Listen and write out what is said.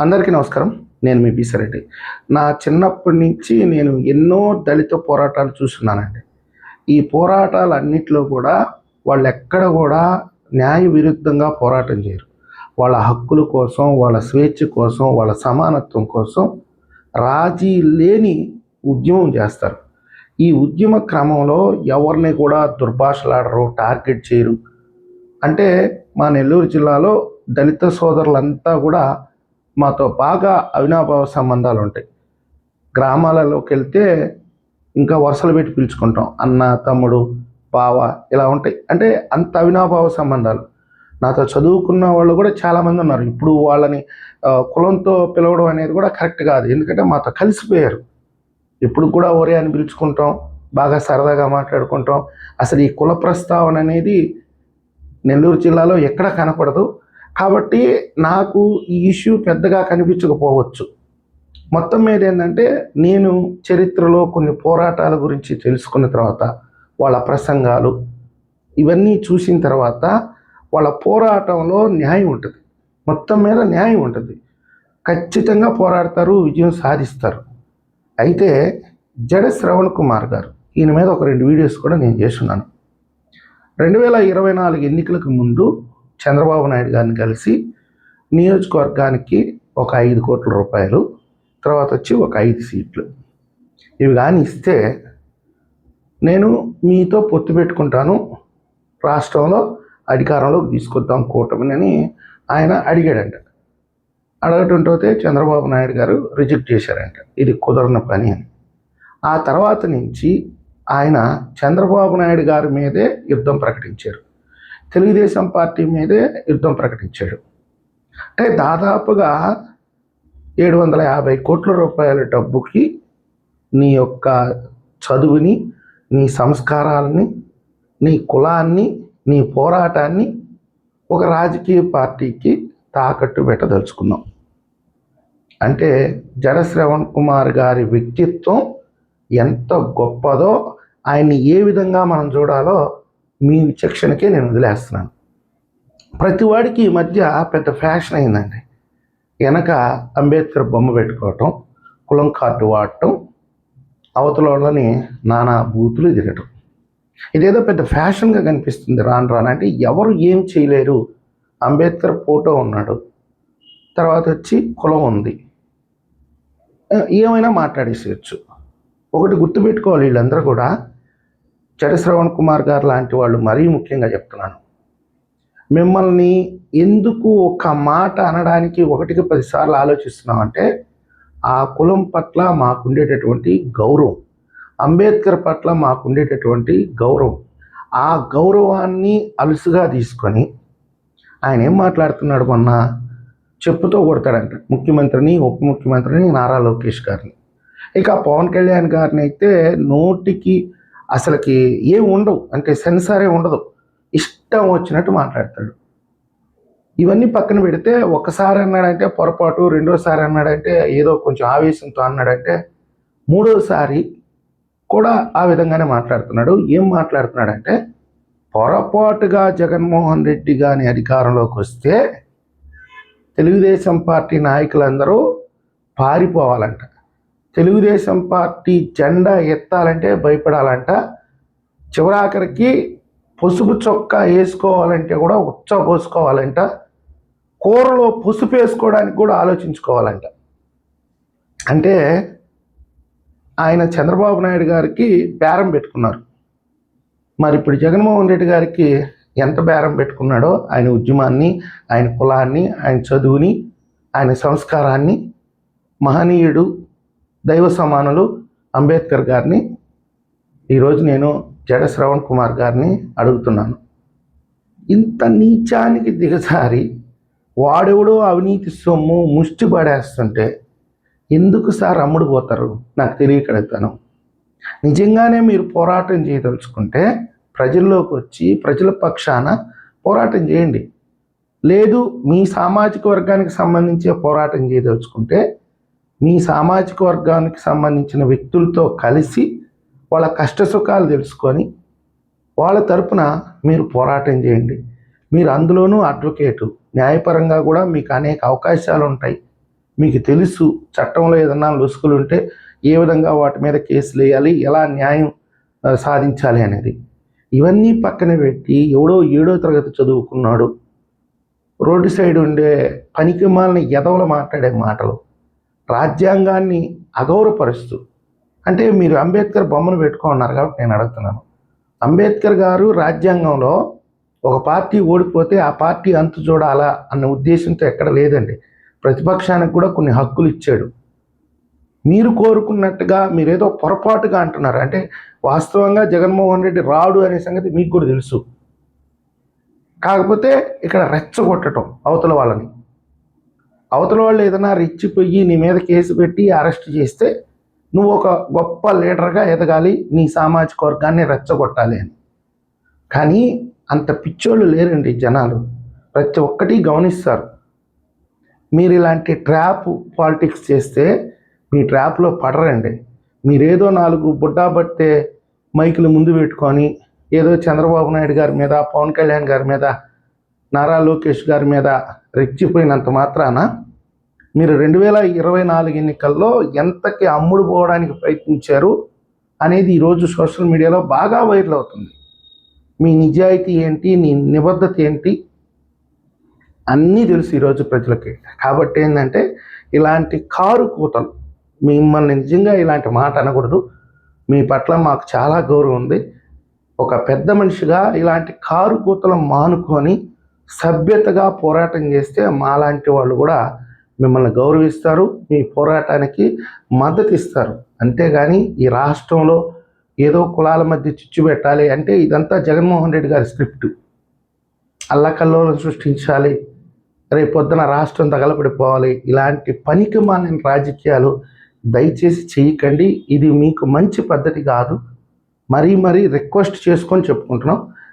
అందరికీ నమస్కారం. నేను మీ బీసారెడ్డి. నా చిన్నప్పటి నుంచి నేను ఎన్నో దళిత పోరాటాలు చూస్తున్నానండి. ఈ పోరాటాలన్నింటిలో కూడా వాళ్ళు ఎక్కడ కూడా న్యాయ విరుద్ధంగా పోరాటం చేయరు. వాళ్ళ హక్కుల కోసం వాళ్ళ స్వేచ్ఛ కోసం వాళ్ళ సమానత్వం కోసం రాజీ లేని ఉద్యమం చేస్తారు. ఈ ఉద్యమ క్రమంలో ఎవరిని కూడా దుర్భాషలాడరు టార్గెట్ చేయరు. అంటే మా నెల్లూరు జిల్లాలో దళిత సోదరులంతా కూడా మాతో బాగా అవినాభావ సంబంధాలు ఉంటాయి గ్రామాలలోకి వెళ్తే ఇంకా వరుసలు పెట్టి పిలుచుకుంటాం. అన్న తమ్ముడు బావ ఇలా ఉంటాయి. అంటే అంత అవినాభావ సంబంధాలు. నాతో చదువుకున్న వాళ్ళు కూడా చాలామంది ఉన్నారు. ఇప్పుడు వాళ్ళని కులంతో పిలవడం అనేది కూడా కరెక్ట్ కాదు. ఎందుకంటే మాతో కలిసిపోయారు. ఇప్పుడు కూడా ఒరే అని పిలుచుకుంటాం. బాగా సరదాగా మాట్లాడుకుంటాం. అసలు ఈ కుల ప్రస్తావన అనేది నెల్లూరు జిల్లాలో ఎక్కడ కనపడదు. కాబట్టి నాకు ఈ ఇష్యూ పెద్దగా కనిపించకపోవచ్చు. మొత్తం మీద ఏంటంటే నేను చరిత్రలో కొన్ని పోరాటాల గురించి తెలుసుకున్న తర్వాత వాళ్ళ ప్రసంగాలు ఇవన్నీ చూసిన తర్వాత వాళ్ళ పోరాటంలో న్యాయం ఉంటుంది. మొత్తం మీద న్యాయం ఉంటుంది. ఖచ్చితంగా పోరాడతారు విజయం సాధిస్తారు. అయితే జడ శ్రవణ్ కుమార్ గారు ఈయన మీద ఒక రెండు వీడియోస్ కూడా నేను చేస్తున్నాను. రెండు వేల ఇరవై నాలుగు ఎన్నికలకు ముందు చంద్రబాబు నాయుడు గారిని కలిసి నియోజకవర్గానికి ఒక ఐదు కోట్ల రూపాయలు తర్వాత వచ్చి ఒక ఐదు సీట్లు. ఇవి కానీ ఇస్తే నేను మీతో పొత్తు పెట్టుకుంటాను రాష్ట్రంలో అధికారంలోకి తీసుకొద్దాం కూటమిని అని ఆయన అడిగాడంట. అడగటుంటే చంద్రబాబు నాయుడు గారు రిజెక్ట్ చేశారంట. ఇది కుదరని పని అని. ఆ తర్వాత నుంచి ఆయన చంద్రబాబు నాయుడు గారి మీదే యుద్ధం ప్రకటించారు. తెలుగుదేశం పార్టీ మీదే యుద్ధం ప్రకటించాడు. అంటే దాదాపుగా ఏడు వందల యాభై కోట్ల రూపాయల డబ్బుకి నీ యొక్క చదువుని నీ సంస్కారాలని నీ కులాన్ని నీ పోరాటాన్ని ఒక రాజకీయ పార్టీకి తాకట్టు పెట్టదలుచుకున్నాం. అంటే జనశ్రవణ్ కుమార్ గారి వ్యక్తిత్వం ఎంత గొప్పదో ఆయన్ని ఏ విధంగా మనం చూడాలో మీ విచక్షణకే నేను వదిలేస్తున్నాను. ప్రతివాడికి ఈ మధ్య పెద్ద ఫ్యాషన్ అయిందండి. వెనక అంబేద్కర్ బొమ్మ పెట్టుకోవటం కులం కార్డు వాడటం అవతలని నానా బూతులు తిరగటం. ఇదేదో పెద్ద ఫ్యాషన్గా కనిపిస్తుంది రాను రాను. అంటే ఎవరు ఏం చేయలేరు. అంబేద్కర్ ఫోటో ఉన్నాడు. తర్వాత వచ్చి కులం ఉంది. ఏమైనా మాట్లాడేసేయచ్చు. ఒకటి గుర్తుపెట్టుకోవాలి వీళ్ళందరూ కూడా. చరశ్రవణ్ కుమార్ గారు లాంటి వాళ్ళు మరీ ముఖ్యంగా చెప్తున్నాను. మిమ్మల్ని ఎందుకు ఒక మాట అనడానికి ఒకటికి పదిసార్లు ఆలోచిస్తున్నామంటే ఆ కులం పట్ల మాకుండేటటువంటి గౌరవం అంబేద్కర్ పట్ల మాకుండేటటువంటి గౌరవం ఆ గౌరవాన్ని అలుసుగా తీసుకొని ఆయన ఏం మాట్లాడుతున్నాడు మొన్న? చెప్పుతో కొడతాడంట ముఖ్యమంత్రిని ఉప ముఖ్యమంత్రిని నారా లోకేష్ గారిని. ఇక పవన్ కళ్యాణ్ గారిని అయితే నోటికి అసలుకి ఏం ఉండవు అంటే సెన్సారే ఉండదు. ఇష్టం వచ్చినట్టు మాట్లాడతాడు. ఇవన్నీ పక్కన పెడితే ఒకసారి అన్నాడంటే పొరపాటు రెండోసారి అన్నాడంటే ఏదో కొంచెం ఆవేశంతో అన్నాడంటే మూడోసారి కూడా ఆ విధంగానే మాట్లాడుతున్నాడు. ఏం మాట్లాడుతున్నాడంటే పొరపాటుగా జగన్మోహన్ రెడ్డి గాని అధికారంలోకి వస్తే తెలుగుదేశం పార్టీ నాయకులందరూ పారిపోవాలంట. తెలుగుదేశం పార్టీ జెండా ఎత్తాలంటే భయపడాలంట. చివరాఖరికి పసుపు చొక్కా వేసుకోవాలంటే కూడా ఉచ్చ పోసుకోవాలంట. కూరలో పసుపు వేసుకోవడానికి కూడా ఆలోచించుకోవాలంట. అంటే ఆయన చంద్రబాబు నాయుడు గారికి బేరం పెట్టుకున్నారు. మరి ఇప్పుడు జగన్మోహన్ రెడ్డి గారికి ఎంత బేరం పెట్టుకున్నాడో ఆయన ఉద్యమాన్ని ఆయన కులాన్ని ఆయన చదువుని ఆయన సంస్కారాన్ని మహనీయుడు దైవ సమానులు అంబేద్కర్ గారిని ఈరోజు నేను జడ శ్రవణ్ కుమార్ గారిని అడుగుతున్నాను. ఇంత నీచానికి దిగజారి వాడెవడో అవినీతి సొమ్ము ముష్టి పడేస్తుంటే ఎందుకు సార్ అమ్ముడు పోతారు? నాకు తెలియకడుగుతాను నిజంగానే మీరు పోరాటం చేయదలుచుకుంటే ప్రజల్లోకి వచ్చి ప్రజల పక్షాన పోరాటం చేయండి. లేదు మీ సామాజిక వర్గానికి సంబంధించి పోరాటం చేయదలుచుకుంటే మీ సామాజిక వర్గానికి సంబంధించిన వ్యక్తులతో కలిసి వాళ్ళ కష్ట సుఖాలు తెలుసుకొని వాళ్ళ తరపున మీరు పోరాటం చేయండి. మీరు అందులోనూ అడ్వకేటు. న్యాయపరంగా కూడా మీకు అనేక అవకాశాలు ఉంటాయి. మీకు తెలుసు చట్టంలో ఏదన్నా లొసుకులు ఉంటే ఏ విధంగా వాటి మీద కేసులు వేయాలి ఎలా న్యాయం సాధించాలి అనేది. ఇవన్నీ పక్కన పెట్టి ఎవడో ఏడో తరగతి చదువుకున్నాడు. రోడ్డు సైడ్ ఉండే పనికి మాలిన ఎదవలు మాట్లాడే మాటలు. రాజ్యాంగాన్ని అగౌరవపరుస్తూ అంటే మీరు అంబేద్కర్ బొమ్మను పెట్టుకున్నారు కాబట్టి నేను అడుగుతున్నాను. అంబేద్కర్ గారు రాజ్యాంగంలో ఒక పార్టీ ఓడిపోతే ఆ పార్టీ అంతు చూడాలా అన్న ఉద్దేశంతో ఎక్కడ లేదండి. ప్రతిపక్షానికి కూడా కొన్ని హక్కులు ఇచ్చాడు. మీరు కోరుకున్నట్టుగా మీరేదో పొరపాటుగా అంటున్నారు. అంటే వాస్తవంగా జగన్మోహన్ రెడ్డి రాడు అనే సంగతి మీకు కూడా తెలుసు. కాకపోతే ఇక్కడ రెచ్చగొట్టడం అవతల వాళ్ళని. అవతల వాళ్ళు ఏదైనా రెచ్చిపోయి నీ మీద కేసు పెట్టి అరెస్ట్ చేస్తే నువ్వు ఒక గొప్ప లీడర్గా ఎదగాలి నీ సామాజిక వర్గాన్ని రెచ్చగొట్టాలి అని. కానీ అంత పిచ్చోళ్ళు లేరండి జనాలు. ప్రతి ఒక్కటి గమనిస్తారు. మీరు ఇలాంటి ట్రాప్ పాలిటిక్స్ చేస్తే మీ ట్రాప్లో పడరండి. మీరేదో నాలుగు బుడ్డా పట్టే మైకులు ముందు పెట్టుకొని ఏదో చంద్రబాబు నాయుడు గారి మీద పవన్ కళ్యాణ్ గారి మీద నారా లోకేష్ గారి మీద రెచ్చిపోయినంత మాత్రాన మీరు రెండు వేల ఇరవై నాలుగు ఎన్నికల్లో ఎంతకి అమ్ముడు పోవడానికి ప్రయత్నించారు అనేది ఈరోజు సోషల్ మీడియాలో బాగా వైరల్ అవుతుంది. మీ నిజాయితీ ఏంటి నీ నిబద్ధత ఏంటి అన్నీ తెలుసు ఈరోజు ప్రజలకి. కాబట్టి ఏంటంటే ఇలాంటి కారు కూతలు మిమ్మల్ని నిజంగా ఇలాంటి మాట అనకూడదు. మీ పట్ల మాకు చాలా గౌరవం ఉంది. ఒక పెద్ద మనిషిగా ఇలాంటి కారు కూతలు మానుకొని సభ్యతగా పోరాటం చేస్తే మాలాంటి వాళ్ళు కూడా మిమ్మల్ని గౌరవిస్తారు మీ పోరాటానికి మద్దతు ఇస్తారు అంతేగాని ఈ రాష్ట్రంలో ఏదో కులాల మధ్య చిచ్చు పెట్టాలి అంటే ఇదంతా జగన్మోహన్ రెడ్డి గారి స్క్రిప్ట్. అల్లకల్లోలం సృష్టించాలి రేపు పొద్దున రాష్ట్రం తగలబడిపోవాలి ఇలాంటి పనికి మాలిన రాజకీయాలు దయచేసి చేయకండి ఇది మీకు మంచి పద్ధతి కాదు. మరీ మరీ రిక్వెస్ట్ చేసుకొని చెప్పుకుంటున్నాం.